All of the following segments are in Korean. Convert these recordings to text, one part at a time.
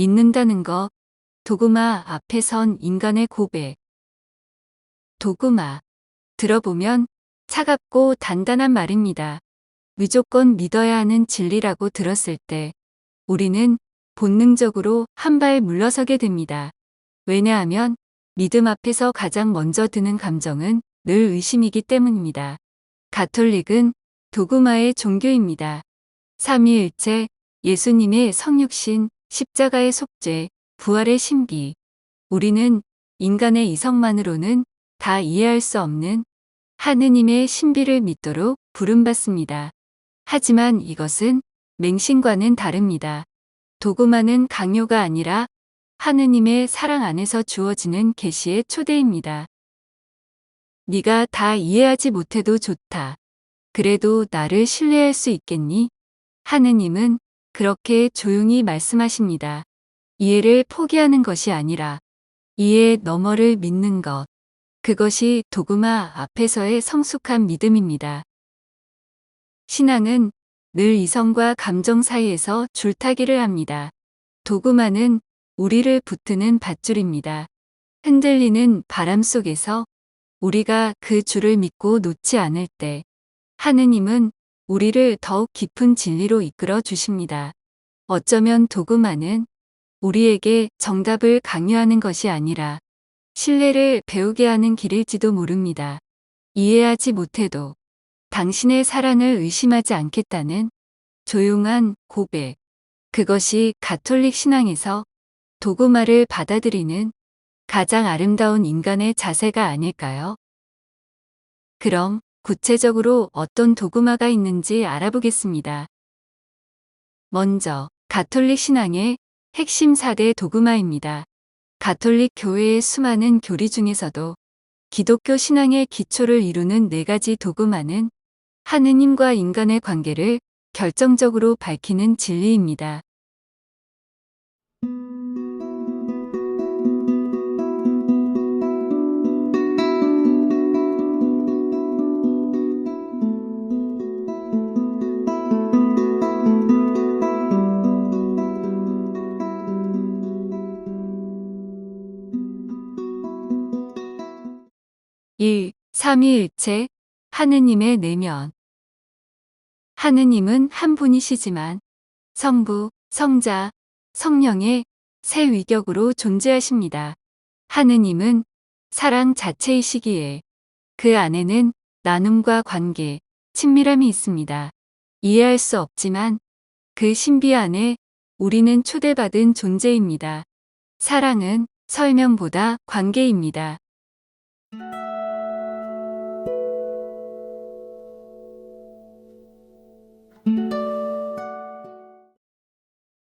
믿는다는 것. 도구마 앞에 선 인간의 고백. 도구마. 들어보면 차갑고 단단한 말입니다. 무조건 믿어야 하는 진리라고 들었을 때 우리는 본능적으로 한 발 물러서게 됩니다. 왜냐하면 믿음 앞에서 가장 먼저 드는 감정은 늘 의심이기 때문입니다. 가톨릭은 도구마의 종교입니다. 삼위일체, 예수님의 성육신, 십자가의 속죄, 부활의 신비. 우리는 인간의 이성만으로는 다 이해할 수 없는 하느님의 신비를 믿도록 부름받습니다. 하지만 이것은 맹신과는 다릅니다. 도구마는 강요가 아니라 하느님의 사랑 안에서 주어지는 계시의 초대입니다. 네가 다 이해하지 못해도 좋다. 그래도 나를 신뢰할 수 있겠니? 하느님은 그렇게 조용히 말씀하십니다. 이해를 포기하는 것이 아니라 이해 너머를 믿는 것. 그것이 도구마 앞에서의 성숙한 믿음입니다. 신앙은 늘 이성과 감정 사이에서 줄타기를 합니다. 도구마는 우리를 붙드는 밧줄입니다. 흔들리는 바람 속에서 우리가 그 줄을 믿고 놓지 않을 때 하느님은 우리를 더욱 깊은 진리로 이끌어 주십니다. 어쩌면 도구마는 우리에게 정답을 강요하는 것이 아니라 신뢰를 배우게 하는 길일지도 모릅니다. 이해하지 못해도 당신의 사랑을 의심하지 않겠다는 조용한 고백. 그것이 가톨릭 신앙에서 도구마를 받아들이는 가장 아름다운 인간의 자세가 아닐까요? 그럼 구체적으로 어떤 도구마가 있는지 알아보겠습니다. 먼저 가톨릭 신앙의 핵심 4대 도구마입니다. 가톨릭 교회의 수많은 교리 중에서도 기독교 신앙의 기초를 이루는 네 가지 도구마는 하느님과 인간의 관계를 결정적으로 밝히는 진리입니다. 삼위일체, 하느님의 내면. 하느님은 한 분이시지만 성부, 성자, 성령의 세 위격으로 존재하십니다. 하느님은 사랑 자체이시기에 그 안에는 나눔과 관계, 친밀함이 있습니다. 이해할 수 없지만 그 신비 안에 우리는 초대받은 존재입니다. 사랑은 설명보다 관계입니다.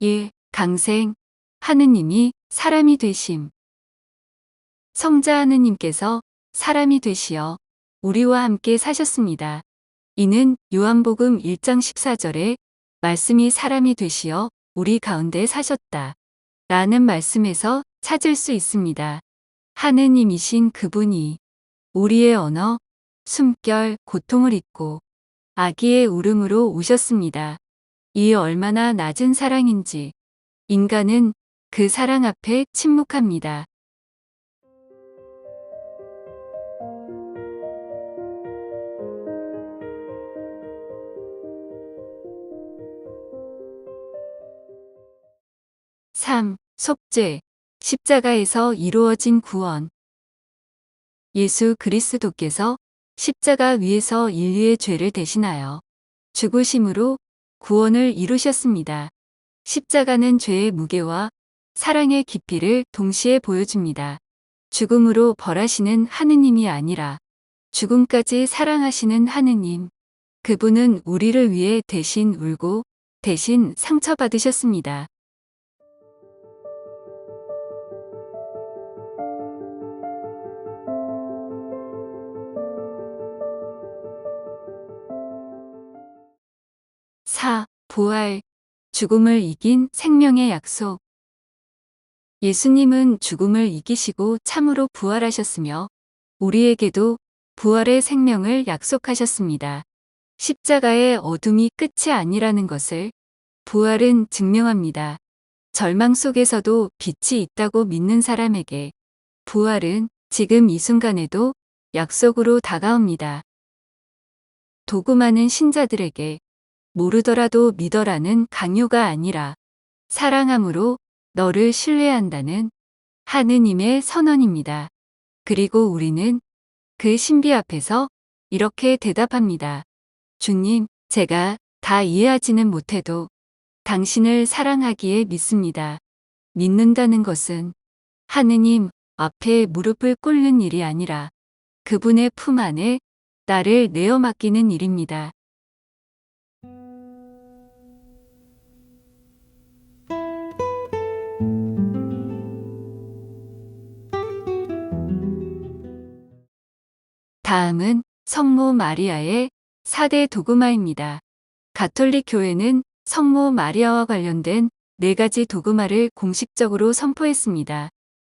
예, 강생, 하느님이 사람이 되심. 성자 하느님께서 사람이 되시어 우리와 함께 사셨습니다. 이는 요한복음 1장 14절에 말씀이 사람이 되시어 우리 가운데 사셨다. 라는 말씀에서 찾을 수 있습니다. 하느님이신 그분이 우리의 언어, 숨결, 고통을 잊고 아기의 울음으로 오셨습니다. 이 얼마나 낮은 사랑인지 인간은 그 사랑 앞에 침묵합니다. 삼 속죄, 십자가에서 이루어진 구원. 예수 그리스도께서 십자가 위에서 인류의 죄를 대신하여 죽으심으로 구원을 이루셨습니다. 십자가는 죄의 무게와 사랑의 깊이를 동시에 보여줍니다. 죽음으로 벌하시는 하느님이 아니라 죽음까지 사랑하시는 하느님. 그분은 우리를 위해 대신 울고 대신 상처받으셨습니다. 사, 부활, 죽음을 이긴 생명의 약속. 예수님은 죽음을 이기시고 참으로 부활하셨으며 우리에게도 부활의 생명을 약속하셨습니다. 십자가의 어둠이 끝이 아니라는 것을 부활은 증명합니다. 절망 속에서도 빛이 있다고 믿는 사람에게 부활은 지금 이 순간에도 약속으로 다가옵니다. 도구 많은 신자들에게 모르더라도 믿어라는 강요가 아니라 사랑함으로 너를 신뢰한다는 하느님의 선언입니다. 그리고 우리는 그 신비 앞에서 이렇게 대답합니다. 주님, 제가 다 이해하지는 못해도 당신을 사랑하기에 믿습니다. 믿는다는 것은 하느님 앞에 무릎을 꿇는 일이 아니라 그분의 품 안에 나를 내어 맡기는 일입니다. 다음은 성모 마리아의 4대 도그마입니다. 가톨릭 교회는 성모 마리아와 관련된 네 가지 도그마를 공식적으로 선포했습니다.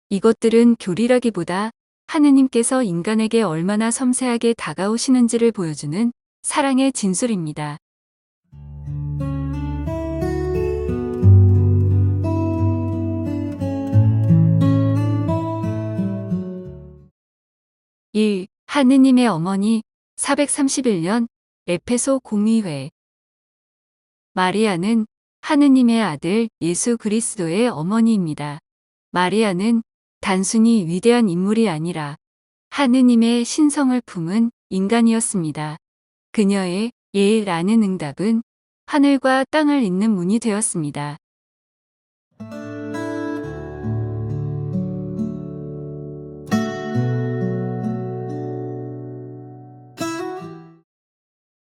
이것들은 교리라기보다 하느님께서 인간에게 얼마나 섬세하게 다가오시는지를 보여주는 사랑의 진술입니다. (1) 하느님의 어머니 431년 에페소 공의회 마리아는 하느님의 아들 예수 그리스도의 어머니입니다. 마리아는 단순히 위대한 인물이 아니라 하느님의 신성을 품은 인간이었습니다. 그녀의 예라는 응답은 하늘과 땅을 잇는 문이 되었습니다.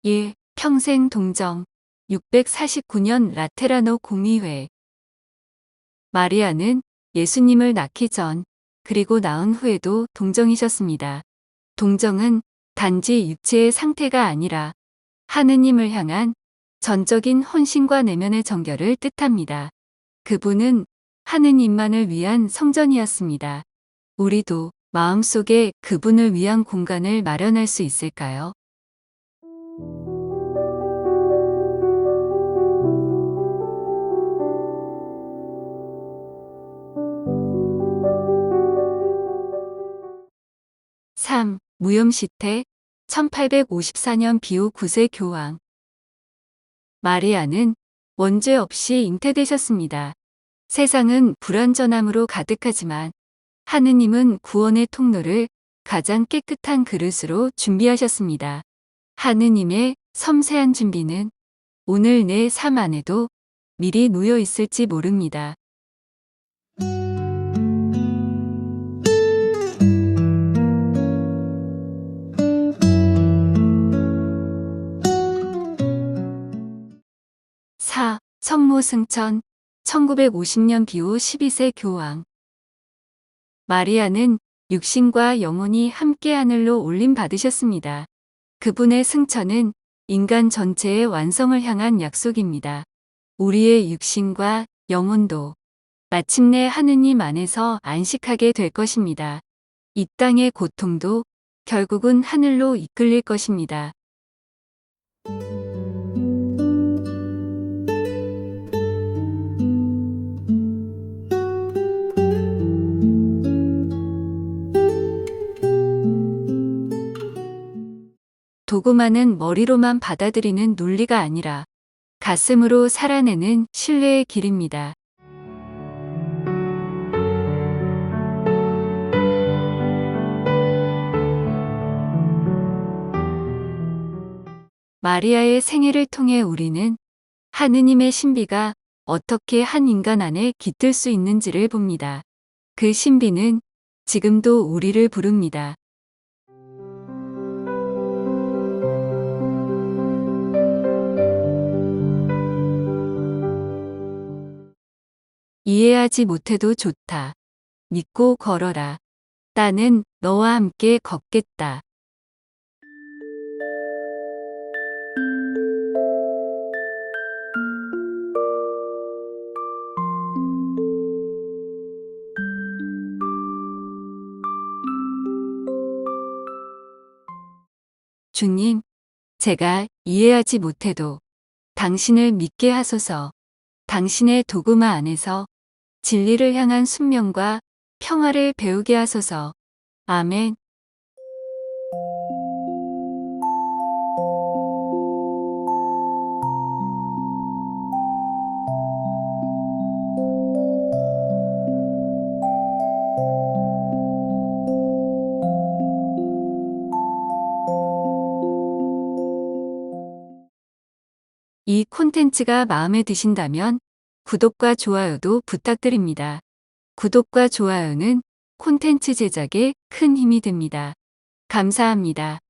예, 평생 동정 649년 라테라노 공의회 마리아는 예수님을 낳기 전 그리고 낳은 후에도 동정이셨습니다. 동정은 단지 육체의 상태가 아니라 하느님을 향한 전적인 헌신과 내면의 정결을 뜻합니다. 그분은 하느님만을 위한 성전이었습니다. 우리도 마음속에 그분을 위한 공간을 마련할 수 있을까요? 무염시태 1854년 비후 9세 교황 마리아는 원죄 없이 잉태되셨습니다. 세상은 불완전함으로 가득하지만 하느님은 구원의 통로를 가장 깨끗한 그릇으로 준비하셨습니다. 하느님의 섬세한 준비는 오늘 내 삶 안에도 미리 놓여 있을지 모릅니다. 성모승천 1950년 비후 12세 교황 마리아는 육신과 영혼이 함께 하늘로 올림 받으셨습니다. 그분의 승천은 인간 전체의 완성을 향한 약속입니다. 우리의 육신과 영혼도 마침내 하느님 안에서 안식하게 될 것입니다. 이 땅의 고통도 결국은 하늘로 이끌릴 것입니다. 도구마는 머리로만 받아들이는 논리가 아니라 가슴으로 살아내는 신뢰의 길입니다. 마리아의 생애를 통해 우리는 하느님의 신비가 어떻게 한 인간 안에 깃들 수 있는지를 봅니다. 그 신비는 지금도 우리를 부릅니다. 이해하지 못해도 좋다. 믿고 걸어라. 나는 너와 함께 걷겠다. 주님, 제가 이해하지 못해도 당신을 믿게 하소서. 당신의 도구마 안에서 진리를 향한 순명과 평화를 배우게 하소서. 아멘. 이 콘텐츠가 마음에 드신다면 구독과 좋아요도 부탁드립니다. 구독과 좋아요는 콘텐츠 제작에 큰 힘이 됩니다. 감사합니다.